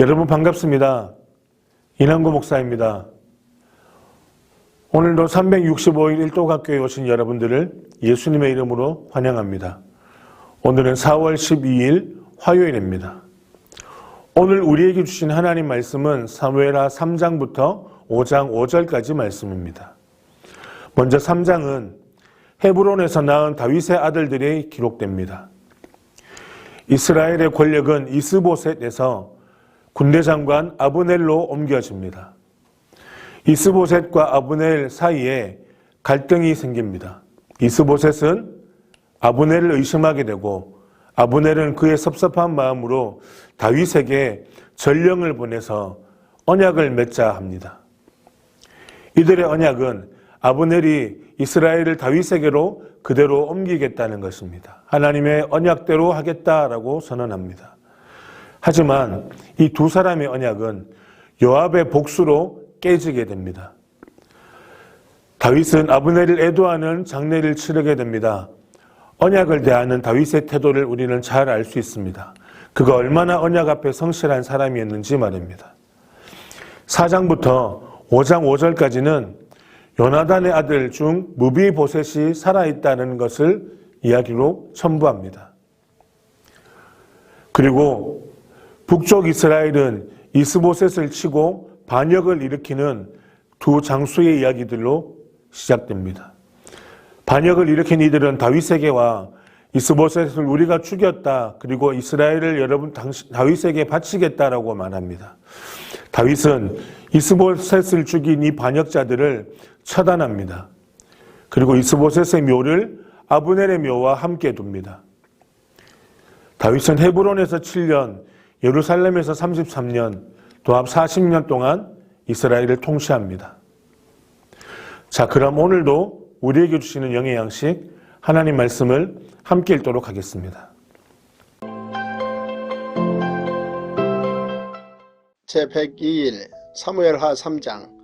여러분 반갑습니다. 이남구 목사입니다. 오늘도 365일 일도학교에 오신 여러분들을 예수님의 이름으로 환영합니다. 오늘은 4월 12일 화요일입니다. 오늘 우리에게 주신 하나님 말씀은 사무엘하 3장부터 5장 5절까지 말씀입니다. 먼저 3장은 헤브론에서 낳은 다윗의 아들들이 기록됩니다. 이스라엘의 권력은 이스보셋에서 군대 장관 아브넬로 옮겨집니다. 이스보셋과 아브넬 사이에 갈등이 생깁니다. 이스보셋은 아브넬을 의심하게 되고 아브넬은 그의 섭섭한 마음으로 다윗에게 전령을 보내서 언약을 맺자 합니다. 이들의 언약은 아브넬이 이스라엘을 다윗에게로 그대로 옮기겠다는 것입니다. 하나님의 언약대로 하겠다라고 선언합니다. 하지만 이 두 사람의 언약은 요압의 복수로 깨지게 됩니다. 다윗은 아브넬을 애도하는 장례를 치르게 됩니다. 언약을 대하는 다윗의 태도를 우리는 잘 알 수 있습니다. 그가 얼마나 언약 앞에 성실한 사람이었는지 말입니다. 4장부터 5장 5절까지는 요나단의 아들 중 무비보셋이 살아있다는 것을 이야기로 첨부합니다. 그리고 북쪽 이스라엘은 이스보셋을 치고 반역을 일으키는 두 장수의 이야기들로 시작됩니다. 반역을 일으킨 이들은 다윗에게와 이스보셋을 우리가 죽였다. 그리고 이스라엘을 여러분 다윗에게 바치겠다라고 말합니다. 다윗은 이스보셋을 죽인 이 반역자들을 처단합니다. 그리고 이스보셋의 묘를 아브넬의 묘와 함께 둡니다. 다윗은 헤브론에서 7년, 예루살렘에서 33년, 도합 40년 동안 이스라엘을 통치합니다. 자, 그럼 오늘도 우리에게 주시는 영의 양식, 하나님 말씀을 함께 읽도록 하겠습니다. 제 102일 사무엘하 3장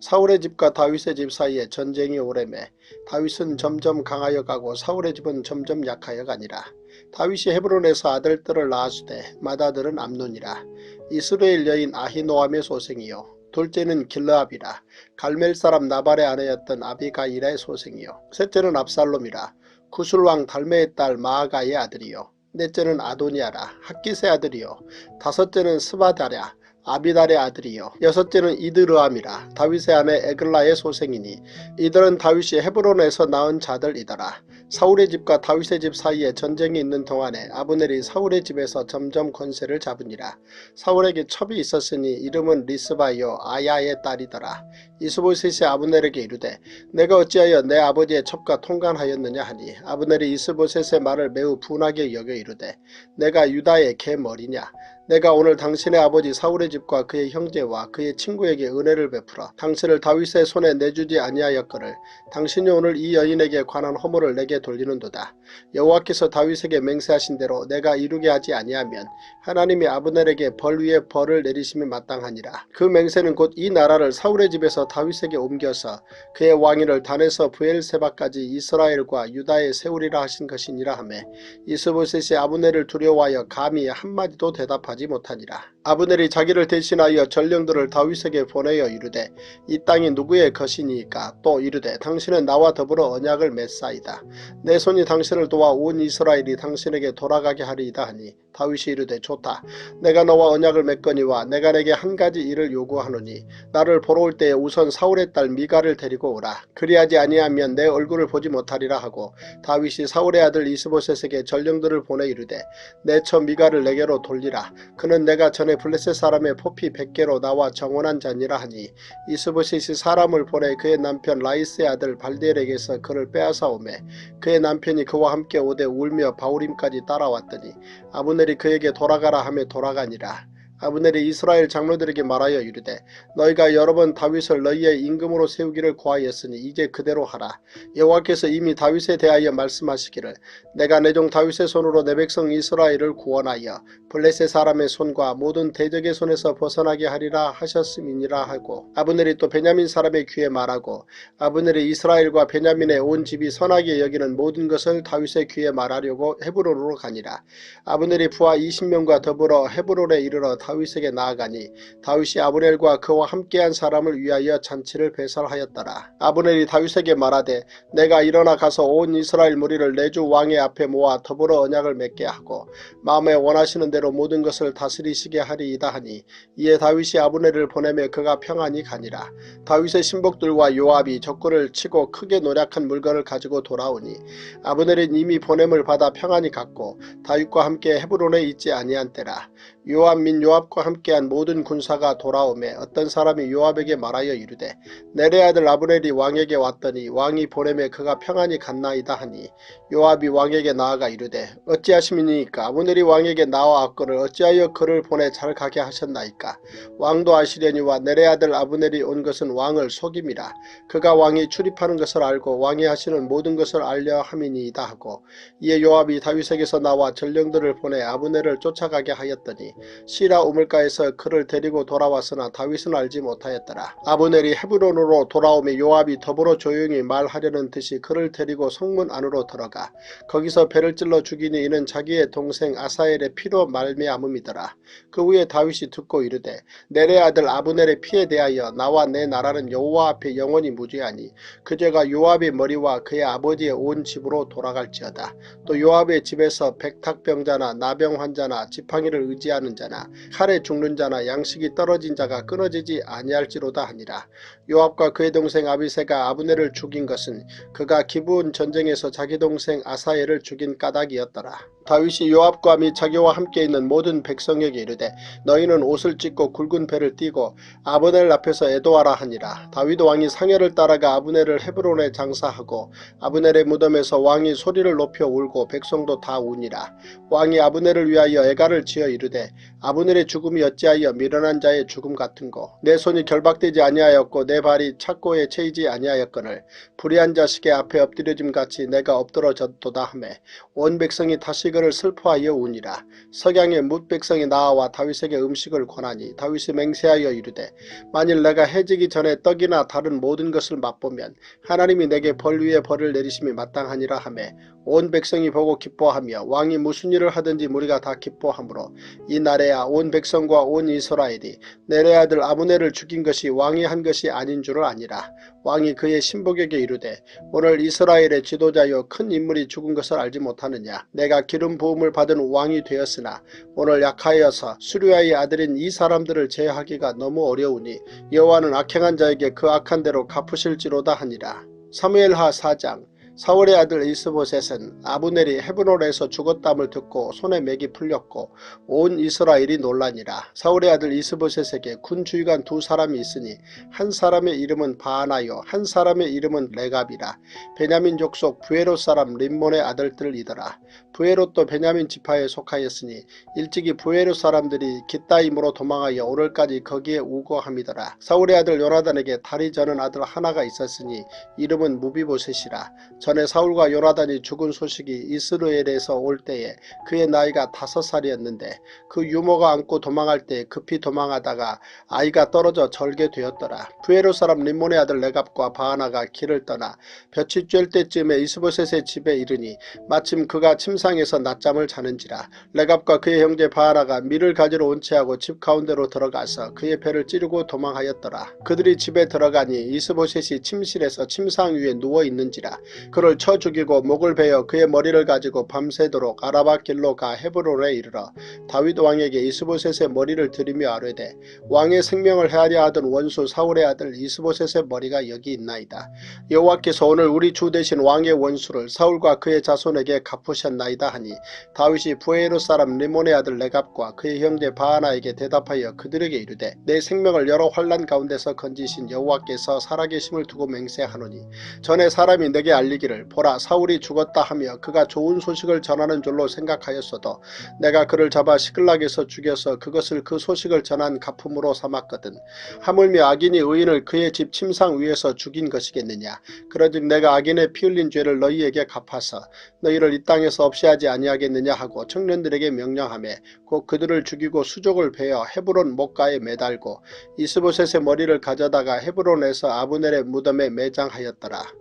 사울의 집과 다윗의 집 사이에 전쟁이 오래매 다윗은 점점 강하여 가고 사울의 집은 점점 약하여 가니라. 다윗이 헤브론에서 아들들을 낳았으되 맏아들은 암논이라. 이스라엘 여인 아히노암의 소생이요 둘째는 길르압이라. 갈멜 사람 나발의 아내였던 아비가일의 소생이요 셋째는 압살롬이라. 구술왕 달메의 딸 마아가의 아들이요 넷째는 아도니아라 학기스의 아들이요 다섯째는 스바다랴 아비달의 아들이요 여섯째는 이드르암이라. 다윗의 아내 에글라의 소생이니 이들은 다윗이 헤브론에서 낳은 자들이더라. 사울의 집과 다윗의 집 사이에 전쟁이 있는 동안에 아브넬이 사울의 집에서 점점 권세를 잡으니라. 사울에게 첩이 있었으니 이름은 리스바요 아야의 딸이더라. 이스보셋이 아브넬에게 이르되 내가 어찌하여 내 아버지의 첩과 통관하였느냐 하니 아브넬이 이스보셋의 말을 매우 분하게 여겨 이르되 내가 유다의 개머리냐 내가 오늘 당신의 아버지 사울의 집과 그의 형제와 그의 친구에게 은혜를 베풀어 당신을 다윗의 손에 내주지 아니하였거늘 당신이 오늘 이 여인에게 관한 허물을 내게 돌리는도다. 여호와께서 다윗에게 맹세하신 대로 내가 이루게 하지 아니하면 하나님이 아브넬에게 벌 위에 벌을 내리심이 마땅하니라. 그 맹세는 곧 이 나라를 사울의 집에서 다윗에게 옮겨서 그의 왕위를 단에서 부엘세바까지 이스라엘과 유다에 세우리라 하신 것이니라 하매 이스보셋이 아브넬을 두려워하여 감히 한마디도 대답하지 못하니라. 아브넬이 자기를 대신하여 전령들을 다윗에게 보내어 이르되 이 땅이 누구의 것이니까 또 이르되 당신은 나와 더불어 언약을 맺사이다. 내 손이 당신을 도와 온 이스라엘이 당신에게 돌아가게 하리이다 하니 다윗이 이르되 좋다. 내가 너와 언약을 맺거니와 내가 내게 한 가지 일을 요구하노니 나를 보러 올 때에 우선 사울의 딸 미가를 데리고 오라. 그리하지 아니하면 내 얼굴을 보지 못하리라 하고 다윗이 사울의 아들 이스보셋에게 전령들을 보내 이르되 내 처 미가를 내게로 돌리라. 그는 내가 전에 블레셋 사람의 포피 100개로 나와 정원한 자니라 하니 이스보셋이 사람을 보내 그의 남편 라이스의 아들 발델에게서 그를 빼앗아 오매 그의 남편이 그와 함께 오되 울며 바울임까지 따라왔더니 아브넬이 그에게 돌아가라 하며 돌아가니라. 아브넬이 이스라엘 장로들에게 말하여 이르되 너희가 여러 번 다윗을 너희의 임금으로 세우기를 고하였으니 이제 그대로 하라. 여호와께서 이미 다윗에 대하여 말씀하시기를 내가 내 종 다윗의 손으로 내 백성 이스라엘을 구원하여 블레셋 사람의 손과 모든 대적의 손에서 벗어나게 하리라 하셨음이니라 하고 아브넬이 또 베냐민 사람의 귀에 말하고 아브넬이 이스라엘과 베냐민의 온 집이 선하게 여기는 모든 것을 다윗의 귀에 말하려고 헤브론으로 가니라. 아브넬이 부하 20명과 더불어 헤브론에 이르러 다윗에게 나아가니 다윗이 아브넬과 그와 함께한 사람을 위하여 잔치를 배설하였더라. 아브넬이 다윗에게 말하되 내가 일어나 가서 온 이스라엘 무리를 내주 왕의 앞에 모아 더불어 언약을 맺게 하고 마음에 원하시는 대로 모든 것을 다스리시게 하리이다 하니 이에 다윗이 아브넬을 보내며 그가 평안히 가니라. 다윗의 신복들과 요압이 적군을 치고 크게 노력한 물건을 가지고 돌아오니 아브넬은 이미 보냄을 받아 평안히 갔고 다윗과 함께 헤브론에 있지 아니한 때라. 요압 민 요압과 함께한 모든 군사가 돌아오매 어떤 사람이 요압에게 말하여 이르되 내레 아들 아브넬이 왕에게 왔더니 왕이 보내매 그가 평안히 갔나이다 하니 요압이 왕에게 나아가 이르되 어찌하심이니까? 아브넬이 왕에게 나와왔거늘 어찌하여 그를 보내 잘 가게 하셨나이까? 왕도 아시려니와 내레 아들 아브넬이 온 것은 왕을 속임이라. 그가 왕이 출입하는 것을 알고 왕이 하시는 모든 것을 알려 함이니이다 하고 이에 요압이 다윗에게서 나와 전령들을 보내 아브넬을 쫓아가게 하였더니 시라 우물가에서 그를 데리고 돌아왔으나 다윗은 알지 못하였더라. 아브넬이 헤브론으로 돌아오며 요압이 더불어 조용히 말하려는 듯이 그를 데리고 성문 안으로 들어가 거기서 배를 찔러 죽이니 이는 자기의 동생 아사엘의 피로 말미암음이더라. 그 후에 다윗이 듣고 이르되 내레 아들 아브넬의 피에 대하여 나와 내 나라는 여호와 앞에 영원히 무죄하니 그 죄가 요압의 머리와 그의 아버지의 온 집으로 돌아갈지어다. 또 요압의 집에서 백탁병자나 나병 환자나 지팡이를 의지하는 자나 칼에 죽는 자나 양식이 떨어진 자가 끊어지지 아니할지로다 하니라. 요압과 그의 동생 아비세가 아브넬을 죽인 것은 그가 기브온 전쟁에서 자기 동생 아사엘을 죽인 까닭이었더라. 다윗이 요압과 및 자기와 함께 있는 모든 백성에게 이르되 너희는 옷을 찢고 굵은 배를 띠고 아브넬 앞에서 애도하라 하니라. 다윗 왕이 상여를 따라가 아브넬을 헤브론에 장사하고 아브넬의 무덤에서 왕이 소리를 높여 울고 백성도 다 우니라. 왕이 아브넬을 위하여 애가를 지어 이르되 아브넬의 죽음이 어찌하여 미련한 자의 죽음 같은고 내 손이 결박되지 아니하였고 내 발이 착고에 채이지 아니하였거늘 불의한 자식의 앞에 엎드려짐 같이 내가 엎드러졌도다 하매 온 백성이 다시 그를 슬퍼하여 우니라. 석양에 뭇 백성이 나와 다윗에게 음식을 권하니 다윗이 맹세하여 이르되 만일 내가 해지기 전에 떡이나 다른 모든 것을 맛보면 하나님이 내게 벌 위에 벌을 내리심이 마땅하니라 하매 온 백성이 보고 기뻐하며 왕이 무슨 일을 하든지 무리가 다 기뻐하므로 이 날에야 온 백성과 온 이스라엘이 내레 아들 아브넬을 죽인 것이 왕이 한 것이 아닌 줄을 아니라 왕이 그의 신복에게 이르되 오늘 이스라엘의 지도자여 큰 인물이 죽은 것을 알지 못하느냐? 내가 기름 부음을 받은 왕이 되었으나 오늘 약하여서 수류아의 아들인 이 사람들을 제하기가 너무 어려우니 여호와는 악행한 자에게 그 악한 대로 갚으실지로다 하니라. 사무엘하 4장 사울의 아들 이스보셋은 아브넬이 헤브론에서 죽었담을 듣고 손에 맥이 풀렸고 온 이스라엘이 논란이라. 사울의 아들 이스보셋에게 군 주의관 두 사람이 있으니 한 사람의 이름은 바하나요. 한 사람의 이름은 레갑이라. 베냐민 족속 부에롯 사람 림몬의 아들들이더라. 부에롯도 베냐민 지파에 속하였으니 일찍이 부에롯 사람들이 기따임으로 도망하여 오늘까지 거기에 우거함이더라. 사울의 아들 요나단에게 다리 저는 아들 하나가 있었으니 이름은 무비보셋이라 전에 사울과 요나단이 죽은 소식이 이스라엘에서 올 때에 그의 나이가 다섯 살이었는데 그 유모가 안고 도망할 때 급히 도망하다가 아이가 떨어져 절게 되었더라. 부에로 사람 림몬의 아들 레갑과 바하나가 길을 떠나 볕이 쬐을 때쯤에 이스보셋의 집에 이르니 마침 그가 침상에서 낮잠을 자는지라 레갑과 그의 형제 바하나가 밀을 가지러 온 채하고 집 가운데로 들어가서 그의 배를 찌르고 도망하였더라. 그들이 집에 들어가니 이스보셋이 침실에서 침상 위에 누워 있는지라 그를 쳐 죽이고 목을 베어 그의 머리를 가지고 밤새도록 아라바 길로 가 헤브론에 이르러 다윗 왕에게 이스보셋의 머리를 들이며 아뢰되 왕의 생명을 헤아려 하던 원수 사울의 아들 이스보셋의 머리가 여기 있나이다. 여호와께서 오늘 우리 주 대신 왕의 원수를 사울과 그의 자손에게 갚으셨나이다 하니 다윗이 부에로 사람 리몬의 아들 레갑과 그의 형제 바하나에게 대답하여 그들에게 이르되 내 생명을 여러 환란 가운데서 건지신 여호와께서 살아계심을 두고 맹세하노니 전에 사람이 내게 알리 기를 보라 사울이 죽었다 하며 그가 좋은 소식을 전하는 줄로 생각하였어도 내가 그를 잡아 시클락에서 죽여서 그것을 그 소식을 전한 가품으로 삼았거든. 하물며 악인이 의인을 그의 집 침상 위에서 죽인 것이겠느냐? 그러즉 내가 악인의 피 흘린 죄를 너희에게 갚아서 너희를 이 땅에서 없이 하지 아니하겠느냐? 하고 청년들에게 명령하며 곧 그들을 죽이고 수족을 베어 헤브론 목가에 매달고 이스보셋의 머리를 가져다가 헤브론에서 아브넬의 무덤에 매장하였더라.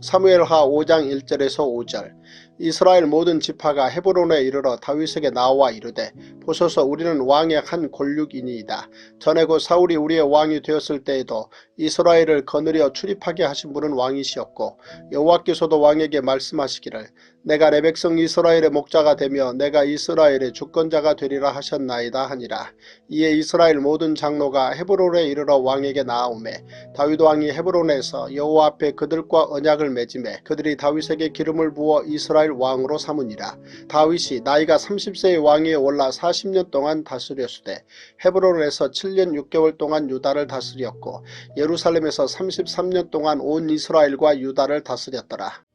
사무엘하 5장 1절에서 5절 이스라엘 모든 지파가 헤브론에 이르러 다윗에게 나와 이르되 보소서 우리는 왕의 한 골육이니이다. 전에 곧 사울이 우리의 왕이 되었을 때에도 이스라엘을 거느려 출입하게 하신 분은 왕이시었고 여호와께서도 왕에게 말씀하시기를 내가 내 백성 이스라엘의 목자가 되며 내가 이스라엘의 주권자가 되리라 하셨나이다 하니라. 이에 이스라엘 모든 장로가 헤브론에 이르러 왕에게 나아오매 다윗 왕이 헤브론에서 여호와 앞에 그들과 언약을 맺음에 그들이 다윗에게 기름을 부어 이스라엘 왕으로 삼으니라. 다윗이 나이가 30세의 왕위에 올라 40년 동안 다스렸으되 헤브론에서 7년 6개월 동안 유다를 다스렸고 예루살렘에서 33년 동안 온 이스라엘과 유다를 다스렸더라.